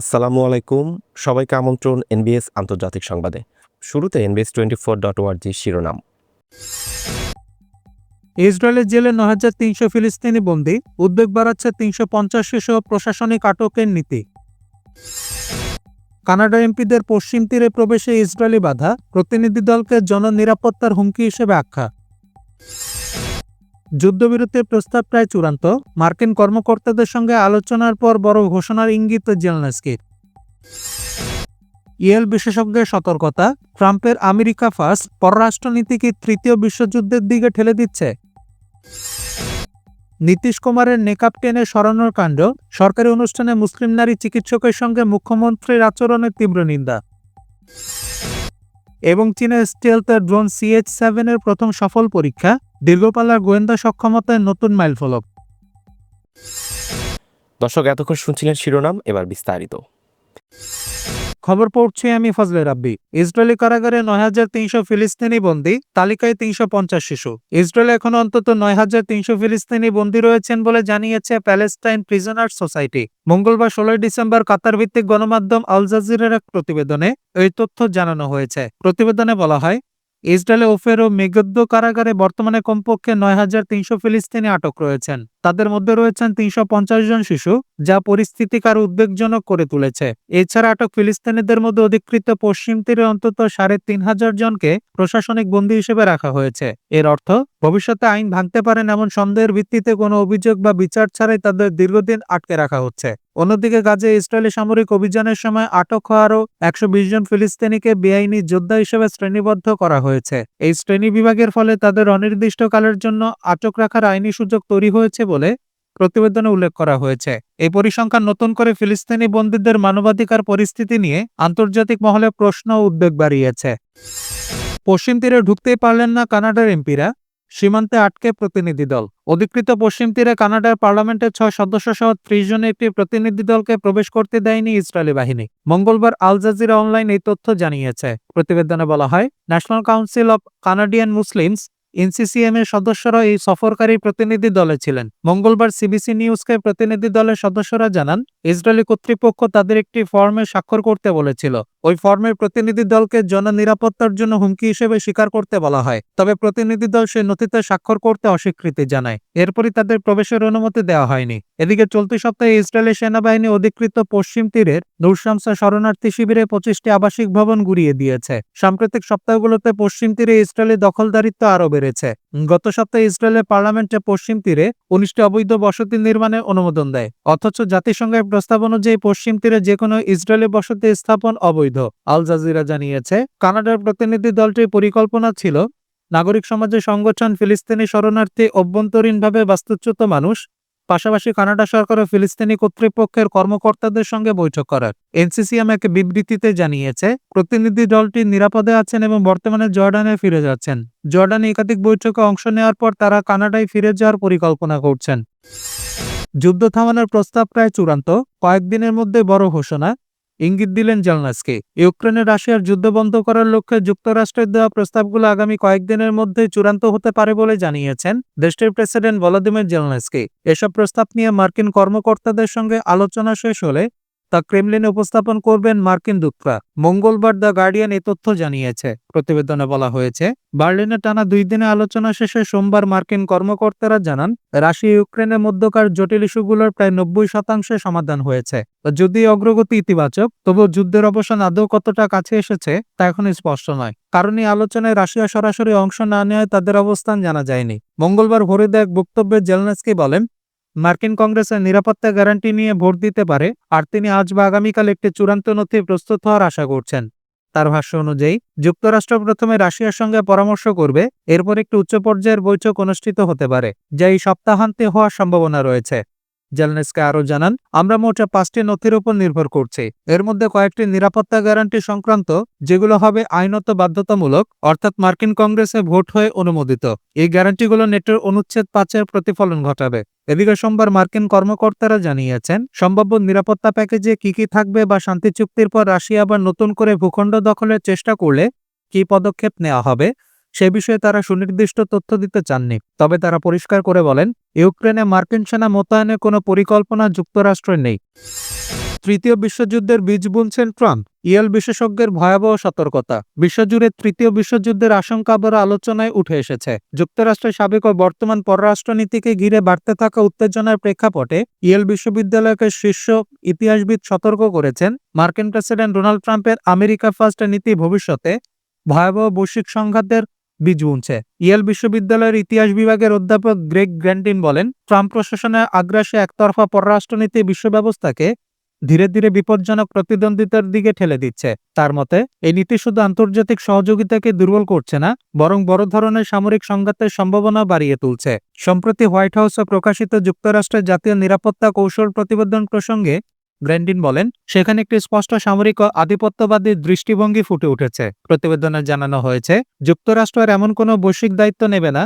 আসসালামু আলাইকুম। সবাইকে আমন্ত্রণ এনবিএস আন্তর্জাতিক সংবাদে। শুরুতে এনবিএস টোয়েন্টি ফোর ডট ওয়ার্জি শিরোনাম। ইসরায়েলের জেলে নয় হাজার তিনশো ফিলিস্তিনি বন্দী, উদ্বেগ বাড়াচ্ছে তিনশো পঞ্চাশি সহ প্রশাসনিক আটকের নীতি। কানাডা এমপিদের পশ্চিম তীরে প্রবেশে ইসরায়েলি বাধা, প্রতিনিধি দলকে জননিরাপত্তার হুমকি হিসেবে আখ্যা। যুদ্ধবিরতির প্রস্তাব প্রায় চূড়ান্ত। মার্কিন কর্মকর্তাদের সঙ্গে আলোচনার পর বড় ঘোষণার ইঙ্গিত জেলনাস্কির। ইয়েল বিশেষজ্ঞের সতর্কতা, ট্রাম্পের আমেরিকা ফার্স্ট পররাষ্ট্রনীতি কি তৃতীয় বিশ্বযুদ্ধের দিকে ঠেলে দিচ্ছে। নীতিশ কুমারের নেকাব টেনে সরানোর কাণ্ড, সরকারি অনুষ্ঠানে মুসলিম নারী চিকিৎসকের সঙ্গে মুখ্যমন্ত্রীর আচরণের তীব্র নিন্দা। এবং চীনের স্টেলথ ড্রোন সিএইচ সেভেনের প্রথম সফল পরীক্ষা দীর্ঘপাল্লার গোয়েন্দা সক্ষমতায় নতুন মাইল মাইলফলক দর্শক এতক্ষণ শুনছিলেন শিরোনাম এবার বিস্তারিত। খবর পড়ছি আমি ফজলে রাব্বি। ইসরায়েলি কারাগারে নয় হাজার তিনশো ফিলিস্তিনি বন্দী তালিকায় তিনশো পঞ্চাশ শিশু। ইসরায়েলে এখন অন্তত নয় হাজার তিনশো ফিলিস্তিনি বন্দী রয়েছেন বলে জানিয়েছে প্যালেস্টাইন প্রিজনার সোসাইটি। মঙ্গলবার ষোলোই ডিসেম্বর কাতার ভিত্তিক গণমাধ্যম আল জাজিরের এক প্রতিবেদনে এই তথ্য জানানো হয়েছে। প্রতিবেদনে বলা হয় ইসরায়েলে ওফের ও মেগদ্দ কারাগারে বর্তমানে কমপক্ষে নয় হাজার তিনশো ফিলিস্তিনি আটক রয়েছেন। তাদের মধ্যে রয়েছেন তিনশো পঞ্চাশ জন শিশু, যা পরিস্থিতিকে আরও উদ্বেগজনক করে তুলেছে। এছাড়া আটক ফিলিস্তিনিদের মধ্যে অধিকৃত পশ্চিম তীরে অন্তত সাড়ে তিন হাজার জনকে প্রশাসনিক বন্দী হিসেবে রাখা হয়েছে। এর অর্থ, ভবিষ্যতে আইন ভাঙতে পারেন এমন সন্দেহের ভিত্তিতে কোনো অভিযোগ বা বিচার ছাড়াই তাদের দীর্ঘদিন আটকে রাখা হচ্ছে। অন্যদিকে গাজে ইসরায়েলি সামরিক অভিযানের সময় আটক হওয়া আরও একশো বিশ জন ফিলিস্তিনিকে বেআইনি যোদ্ধা হিসেবে শ্রেণীবদ্ধ করা হয়েছে। এই শ্রেণি বিভাগের ফলে তাদের অনির্দিষ্টকালের জন্য আটক রাখার আইনি সুযোগ তৈরি হয়েছে বলে প্রতিবেদনে উল্লেখ করা হয়েছে। এই পরিসংখ্যান নতুন করে ফিলিস্তিনি বন্দীদের মানবাধিকার পরিস্থিতি নিয়ে আন্তর্জাতিক মহলে প্রশ্ন উদ্বেগ বাড়িয়েছে। পশ্চিম তীরে ঢুকতেই পারলেন না কানাডার এমপিরা। সীমান্তে আটকে প্রতিনিধি দল। অধিকৃত পশ্চিম তীরে কানাডার পার্লামেন্টের ছয় সদস্য সহ ত্রিশ জনের একটি প্রতিনিধি দলকে প্রবেশ করতে দেয়নি ইসরায়েলি বাহিনী। মঙ্গলবার আল জাজিরা অনলাইন এই তথ্য জানিয়েছে। প্রতিবেদনে বলা হয়, national council of Canadian Muslims NCCM এর সদস্যরা এই সফরকারী প্রতিনিধি দলে ছিলেন। মঙ্গলবার সিবিসি নিউজকে প্রতিনিধি দলের সদস্যরা জানান, ইসরায়েলি কর্তৃপক্ষ তাদের একটি ফর্মে স্বাক্ষর করতে বলেছিল। ওই ফর্মের প্রতিনিধি দলকে জননিরাপত্তার জন্য হুমকি হিসেবে স্বীকার করতে বলা হয়। তবে প্রতিনিধি দল সেই নথিতে স্বাক্ষর করতে অস্বীকৃতি জানায়। এরপরই তাদের প্রবেশের অনুমতি দেওয়া হয়নি। এদিকে চলতি সপ্তাহে ইসরায়েলি সেনাবাহিনী অধিকৃত পশ্চিম তীরের নুরশামসা শরণার্থী শিবিরে পঁচিশটি আবাসিক ভবন গুড়িয়ে দিয়েছে। সাম্প্রতিক সপ্তাহগুলোতে পশ্চিম তীরে ইসরায়েলি দখলদারিত্ব আরও বেড়েছে গত সপ্তাহে ইসরায়েলের পার্লামেন্টে পশ্চিম তীরে উনিশটি অবৈধ বসতি নির্মাণের অনুমোদন দেয়। অথচ জাতিসংঘের প্রস্তাব অনুযায়ী পশ্চিম তীরে যে কোনো ইসরায়েলি বসতি স্থাপন অবৈধ। আল জাজিরা জানিয়েছে, কানাডার প্রতিনিধি দলটির পরিকল্পনা ছিল, নাগরিক সমাজের সংগঠন ফিলিস্তিনি শরণার্থী অভ্যন্তরীণভাবে বাস্তুচ্যুত মানুষ পাশাপাশি কানাডা সরকারও ফিলিস্তিনি কর্তৃপক্ষের কর্মকর্তাদের সঙ্গে বৈঠক করার। এনসিসিএম এক বিবৃতিতে জানিয়েছে, প্রতিনিধি দলটি নিরাপদে আছেন এবং বর্তমানে জর্ডানে ফিরে যাচ্ছেন। জর্ডানে একাধিক বৈঠকে অংশ নেওয়ার পর তারা কানাডায় ফিরে যাওয়ার পরিকল্পনা করছেন। যুদ্ধ থামানোর প্রস্তাব প্রায় চূড়ান্ত। কয়েকদিনের মধ্যে বড় ঘোষণা। ইঙ্গিত দিলেন জেলনাসকে। ইউক্রেনে রাশিয়ার যুদ্ধ বন্ধ করার লক্ষ্যে যুক্তরাষ্ট্রের দেওয়া প্রস্তাবগুলো আগামী কয়েকদিনের মধ্যে চূড়ান্ত হতে পারে বলে জানিয়েছেন দেশটির প্রেসিডেন্ট ভলাদিমির জেলনাসকে। এসব প্রস্তাব নিয়ে মার্কিন কর্মকর্তাদের সঙ্গে আলোচনা শেষ হলে তা ক্রেমলিনে উপস্থাপন করবেন মার্কিন দূতরা। মঙ্গলবার দ্য গার্ডিয়ান এ তথ্য জানিয়েছে। প্রতিবেদনে বলা হয়েছে বার্লিনে টানা দুই দিনে আলোচনা শেষে সোমবার মার্কিন কর্মকর্তারা জানান, রাশিয়া ইউক্রেনের মধ্যকার জটিল ইস্যুগুলোর প্রায় নব্বই শতাংশে সমাধান হয়েছে। যদি অগ্রগতি ইতিবাচক, তবু যুদ্ধের অবসান আদৌ কতটা কাছে এসেছে, তা এখন স্পষ্ট নয়। কারণ এই আলোচনায় রাশিয়া সরাসরি অংশ না নেওয়ায় তাদের অবস্থান জানা যায়নি। মঙ্গলবার ভোরে দেয় এক বক্তব্যে জেলনেসকি বলেন মার্কিন কংগ্রেসের নিরাপত্তা গ্যারান্টি নিয়ে ভোট দিতে পারে, আর তিনি আজ বা আগামীকাল একটি চূড়ান্ত নথি প্রস্তুত হওয়ার আশা করছেন। তার ভাষ্য অনুযায়ী, যুক্তরাষ্ট্র প্রথমে রাশিয়ার সঙ্গে পরামর্শ করবে, এরপর একটি উচ্চ পর্যায়ের বৈঠক অনুষ্ঠিত হতে পারে, যা এই সপ্তাহান্তে হওয়ার সম্ভাবনা রয়েছে। জেলনেসকে আরও জানান, আমরা মোট পাঁচটি নথির উপর নির্ভর করছি। এর মধ্যে কয়েকটি নিরাপত্তা গ্যারান্টি সংক্রান্ত, যেগুলো হবে আইনত বাধ্যতামূলক, অর্থাৎ মার্কিন কংগ্রেসে ভোট হয়ে অনুমোদিত। এই গ্যারান্টিগুলো নেটোর অনুচ্ছেদ পাঁচের প্রতিফলন ঘটাবে। এদিকে সোমবার মার্কিন কর্মকর্তারা জানিয়েছেন, সম্ভাব্য নিরাপত্তা প্যাকেজে কি কি থাকবে বা শান্তি চুক্তির পর রাশিয়া আবার নতুন করে ভূখণ্ড দখলের চেষ্টা করলে কি পদক্ষেপ নেওয়া হবে সে বিষয়ে তারা সুনির্দিষ্ট তথ্য দিতে চাননি। তবে তারা পরিষ্কার করে বলেন, ইউক্রেনে মার্কিন সেনা মোতায়েনের কোনো পরিকল্পনা যুক্তরাষ্ট্রের নেই। তৃতীয় বিশ্বযুদ্ধের বীজ বুনছেন ট্রাম্প, ইয়েল বিশেষজ্ঞের ভয়াবহ সতর্কতা। বিশ্বজুড়ে তৃতীয় বিশ্বযুদ্ধের আশঙ্কা আবার আলোচনায় উঠে এসেছে। যুক্তরাষ্ট্রের সাবেক ও বর্তমান পররাষ্ট্রনীতিকে ঘিরে বাড়তে থাকা উত্তেজনার প্রেক্ষাপটে ইয়েল বিশ্ববিদ্যালয়কে শীর্ষ ইতিহাসবিদ সতর্ক করেছেন মার্কিন প্রেসিডেন্ট ডোনাল্ড ট্রাম্পের আমেরিকা ফার্স্ট নীতি ভবিষ্যতে ভয়াবহ বৈশ্বিক সংঘাতের বীজ বুনছে ইয়েল বিশ্ববিদ্যালয়ের ইতিহাস বিভাগের অধ্যাপক গ্রেগ গ্র্যান্টিন বলেন, ট্রাম্প প্রশাসনের আগ্রাসে একতরফা পররাষ্ট্রনীতি বিশ্ব ব্যবস্থাকে ধীরে ধীরে বিপজ্জনক প্রতিদ্বন্দ্বিতার দিকে ঠেলে দিচ্ছে। তার মতে, এই নীতি শুধু আন্তর্জাতিক সহযোগিতাকে দুর্বল করছে না, বরং বড় ধরনের সামরিক সংঘাতের সম্ভাবনা বাড়িয়ে তুলছে। সম্প্রতি হোয়াইট হাউসে প্রকাশিত যুক্তরাষ্ট্রের জাতীয় নিরাপত্তা কৌশল প্রতিবেদন প্রসঙ্গে গ্র্যান্ডিন বলেন, সেখানে একটি স্পষ্ট সামরিক ও আধিপত্যবাদী দৃষ্টিভঙ্গি ফুটে উঠেছে। প্রতিবেদনে জানানো হয়েছে যুক্তরাষ্ট্র আর এমন কোনো বৈশ্বিক দায়িত্ব নেবে না,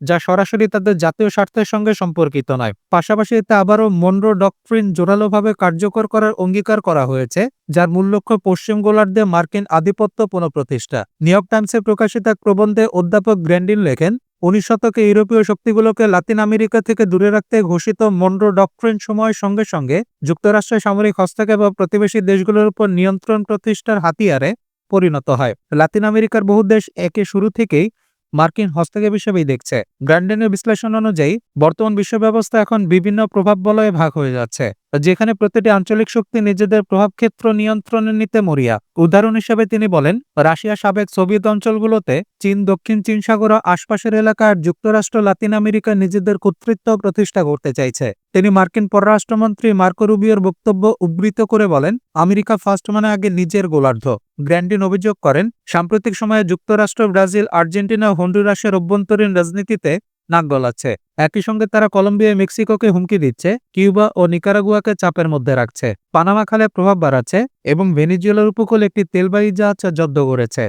যা সরাসরি তাদের জাতীয় স্বার্থের সঙ্গে সম্পর্কিত নয়। পাশাপাশি এতে আবারও মনরো ডকট্রিন জোরালোভাবে কার্যকর করার অঙ্গীকার করা হয়েছে, যার মূল লক্ষ্য পশ্চিম গোলার্ধে মার্কিন আধিপত্য পুনঃপ্রতিষ্ঠা। নিউ ইয়র্ক টাইমসে প্রকাশিত এক প্রবন্ধে অধ্যাপক গ্র্যান্ডিন লেখেন উনিশ শতকে ইউরোপীয় শক্তিগুলোকে লাতিন আমেরিকা থেকে দূরে রাখতে ঘোষিত মন্ডো ডকট্রিন সময়ের সঙ্গে সঙ্গে যুক্তরাষ্ট্রের সামরিক হস্তক্ষেপ বা প্রতিবেশী দেশগুলোর উপর নিয়ন্ত্রণ প্রতিষ্ঠার হাতিয়ারে পরিণত হয়। লাতিন আমেরিকার বহু দেশ একে শুরু থেকেই মার্কিন হস্তক্ষেপ হিসেবেই দেখছে। গ্র্যান্ডেনের বিশ্লেষণ অনুযায়ী বর্তমান বিশ্ব ব্যবস্থা এখন বিভিন্ন প্রভাব বলয়ে ভাগ হয়ে যাচ্ছে। যেখানে প্রতিটি আঞ্চলিক শক্তি নিজেদের প্রভাব ক্ষেত্র নিয়ন্ত্রণে নিতে মরিয়া। উদাহরণ হিসেবে তিনি বলেন রাশিয়া সাবেক সোভিয়েত অঞ্চলগুলোতে চীন, দক্ষিণ চীন সাগর আশপাশের এলাকার যুক্তরাষ্ট্র লাতিন আমেরিকা নিজেদের কর্তৃত্ব প্রতিষ্ঠা করতে চাইছে। তিনি মার্কিন পররাষ্ট্রমন্ত্রী মার্কো রুবিওর বক্তব্য উদ্ধৃত করে বলেন, আমেরিকা ফার্স্ট মানে আগে নিজের গোলার্ধ। গ্র্যান্ডিন অভিযোগ করেন, সাম্প্রতিক সময়ে যুক্তরাষ্ট্র, ব্রাজিল, আর্জেন্টিনা হন্ডুরাসের অভ্যন্তরীণ রাজনীতিতে নাক গলাচ্ছে। একই সঙ্গে তারা কলম্বিয়া, মেক্সিকোকে হুমকি দিচ্ছে, কিউবা ও নিকারাগুয়াকে চাপের মধ্যে রাখছে। পানামা খালে প্রভাব বাড়াচ্ছে এবং ভেনিজুয়েলার উপকূলে একটি তেলবাহী জাহাজ জব্দ করেছে।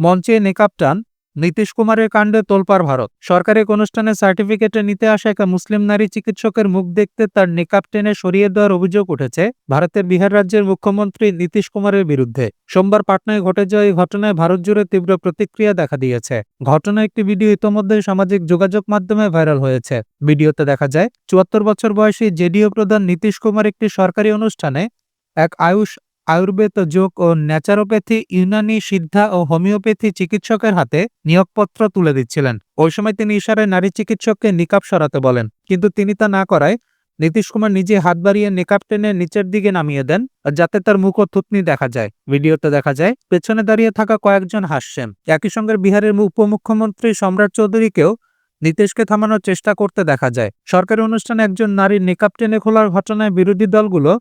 মঞ্চে নেকাপ টান নীতিশ কুমারের কাণ্ডে তোলপাড় ভারত। সরকারি অনুষ্ঠানে সার্টিফিকেটে নিতে আসা এক মুসলিম নারী চিকিৎসকের মুখ দেখতে তার নেকাব টেনে সরিয়ে দেওয়ার অভিযোগ উঠেছে ভারতের বিহার রাজ্যের মুখ্যমন্ত্রী নীতিশ কুমারের বিরুদ্ধে। সোমবার পাটনায় ঘটে যাওয়া এই ঘটনায় ভারত জুড়ে তীব্র প্রতিক্রিয়া দেখা দিয়েছে। ঘটনা একটি ভিডিও ইতোমধ্যে সামাজিক যোগাযোগ মাধ্যমে ভাইরাল হয়েছে। ভিডিওতে দেখা যায়, চুয়াত্তর বছর বয়সী জেডিও প্রধান নীতিশ কুমার একটি সরকারি অনুষ্ঠানে এক আয়ুষ আয়ুর্বেদ যোগ ও ন্যাচারোপ্যাথি ইউনানি সিদ্ধা ও হোমিওপ্যাথি চিকিৎসকের হাতে নিয়োগপত্র তুলে দিচ্ছিলেন। ওই সময় তিনি ইশারায় নারী চিকিৎসককে নিকাব সরাতে বলেন, কিন্তু তিনি তা না করায় নীতিশ কুমার নিজে হাত বাড়িয়ে নিকাব টেনে নিচের দিকে নামিয়ে দেন, যাতে তার মুখ ও থুতনি দেখা যায়। ভিডিওতে দেখা যায়, পেছনে দাঁড়িয়ে থাকা কয়েকজন হাসছেন। একই সঙ্গে বিহারের উপমুখ্যমন্ত্রী সম্রাট চৌধুরীকেও নীতিশকে থামানোর চেষ্টা করতে দেখা যায়। সরকারি অনুষ্ঠানে একজন নারীর নিকাব টেনে খোলার ঘটনায় বিরোধী দলগুলো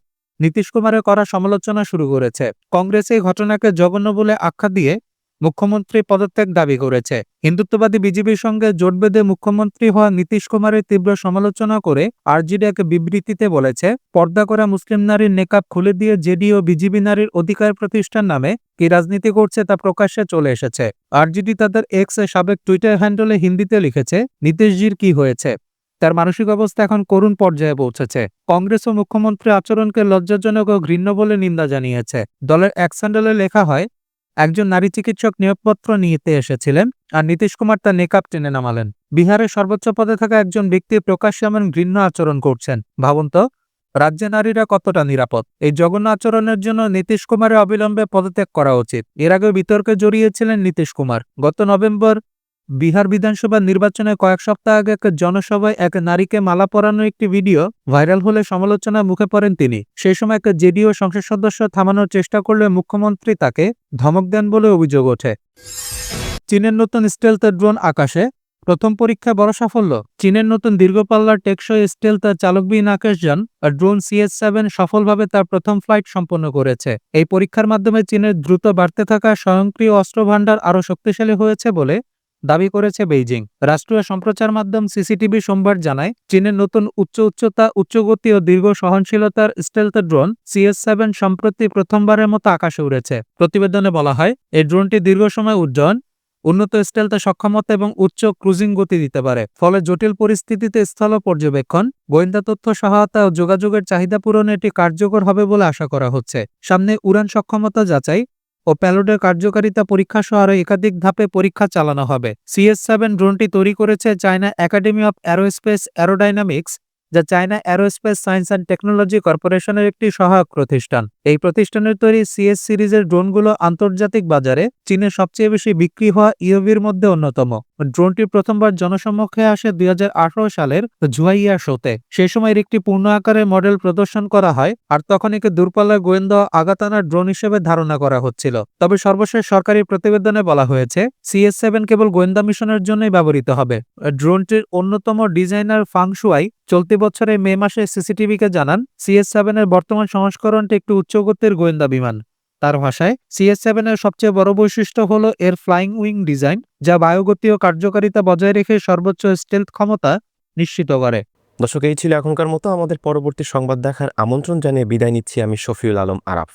নীতিশ কুমারের করা সমালোচনা শুরু করেছে। কংগ্রেস এই ঘটনাকে জঘন্য বলে আখ্যা দিয়ে মুখ্যমন্ত্রী পদত্যাগ দাবি করেছে। হিন্দুত্ববাদী বিজেপির সঙ্গে জোট বেঁধে মুখ্যমন্ত্রী হওয়া নীতিশ কুমারের তীব্র সমালোচনা করে আরজিডি এক বিবৃতিতে বলেছে, পর্দা করা মুসলিম নারীর নেকাব খুলে দিয়ে জেডি ও বিজেপি নারীর অধিকার প্রতিষ্ঠান নামে কি রাজনীতি করছে তা প্রকাশ্যে চলে এসেছে। আরজিডি তাদের এক্স সাবেক টুইটার হ্যান্ডলে হিন্দিতে লিখেছে, নীতিশজির কি হয়েছে? তার মানসিক অবস্থা এখন করুণ পর্যায়ে পৌঁছেছে। কংগ্রেস ও মুখ্যমন্ত্রী আচরণকে লজ্জাজনক ও ঘৃণ্য বলে নিন্দা জানিয়েছে। দলের এক স্যান্ডেলে লেখা হয়, একজন নারী চিকিৎসক নিয়োগপত্র নিতে এসেছিলেন আর নীতিশ কুমার তার নেকাব টেনে নামালেন। বিহারের সর্বোচ্চ পদে থাকা একজন ব্যক্তি প্রকাশ্যে এমন ঘৃণ্য আচরণ করছেন। ভাবুন তো রাজ্যে নারীরা কতটা নিরাপদ। এই জঘন্য আচরণের জন্য নীতিশ কুমারের অবিলম্বে পদত্যাগ করা উচিত। এর আগে বিতর্কে জড়িয়েছিলেন নীতিশ কুমার। গত নভেম্বর বিহার বিধানসভা নির্বাচনে কয়েক সপ্তাহ আগে এক জনসভায় এক নারীকে মালা পরানো একটি ভিডিও ভাইরাল হলে সমালোচনার মুখে পড়েন তিনি। সেই সময় এক জেডিও সংসদ সদস্য থামানোর চেষ্টা করলে মুখ্যমন্ত্রী তাকে ধমক দেন বলে অভিযোগ ওঠে। চীনের নতুন স্টেলথ ড্রোন আকাশে প্রথম পরীক্ষায় বড় সাফল্য। চীনের নতুন দীর্ঘপাল্লার টেকসই স্টেলথ চালকবিহীন আকাশযান ড্রোন সিএস সেভেন সফলভাবে তার প্রথম ফ্লাইট সম্পন্ন করেছে। এই পরীক্ষার মাধ্যমে চীনের দ্রুত বাড়তে থাকা স্বয়ংক্রিয় অস্ত্র ভাণ্ডার আরও শক্তিশালী হয়েছে বলে দাবি করেছে বেইজিং। রাষ্ট্রীয় সম্প্রচার মাধ্যম সিসিটিভি সোমবার জানায়, চীনের নতুন উচ্চ উচ্চতা, উচ্চগতি ও দীর্ঘ সহনশীলতার স্টেলথ ড্রোন সিএস সেভেন সম্প্রতি প্রথমবারের মতো আকাশে উড়েছে। প্রতিবেদনে বলা হয়, এই ড্রোনটি দীর্ঘ সময় উজ্জয়ন উন্নত স্টেলতে সক্ষমতা এবং উচ্চ ক্রুজিং গতি দিতে পারে। ফলে জটিল পরিস্থিতিতে স্থল পর্যবেক্ষণ, গোয়েন্দা তথ্য সহায়তা ও যোগাযোগের চাহিদা পূরণে এটি কার্যকর হবে বলে আশা করা হচ্ছে। সামনে উড়ান সক্ষমতা যাচাই ও প্যালোডের কার্যকারিতা পরীক্ষা সহ আরও একাধিক ধাপে পরীক্ষা চালানো হবে। সিএস সেভেন ড্রোনটি তৈরি করেছে China academy of aerospace aerodynamics, যা China aerospace science and technology কর্পোরেশনের একটি সহায়ক প্রতিষ্ঠান। এই প্রতিষ্ঠানের তৈরি সিএস সিরিজের ড্রোনগুলো আন্তর্জাতিক বাজারে চীনের সবচেয়ে বেশি বিক্রি হওয়া ইওভির মধ্যে অন্যতম। ড্রোনটি প্রথমবার জনসম্মুখে আসে দুই হাজার আঠারো সালের জুয়াইয়া শোতে। সেই সময় এর একটি পূর্ণ আকারের মডেল প্রদর্শন করা হয় আর তখন একে দূরপাল্লার গোয়েন্দা ও আগাতানা ড্রোন হিসেবে ধারণা করা হচ্ছিল। তবে সর্বশেষ সরকারি প্রতিবেদনে বলা হয়েছে, সিএস সেভেন কেবল গোয়েন্দা মিশনের জন্যই ব্যবহৃত হবে। ড্রোনটির অন্যতম ডিজাইনার ফাংশুয়াই চলতি বছরের মে মাসে সিসিটিভিকে জানান, সিএস সেভেনের বর্তমান সংস্করণটি একটি উচ্চগতির গোয়েন্দা বিমান। তার ভাষায় সিএস সেভেনের সবচেয়ে বড় বৈশিষ্ট্য হল এর ফ্লাইং উইং ডিজাইন যা বায়ুগতি ও কার্যকারিতা বজায় রেখে সর্বোচ্চ স্টেলথ ক্ষমতা নিশ্চিত করে। দর্শক, এই ছিল এখনকার মতো। আমাদের পরবর্তী সংবাদ দেখার আমন্ত্রণ জানিয়ে বিদায় নিচ্ছি আমি শফিউল আলম আরাফ।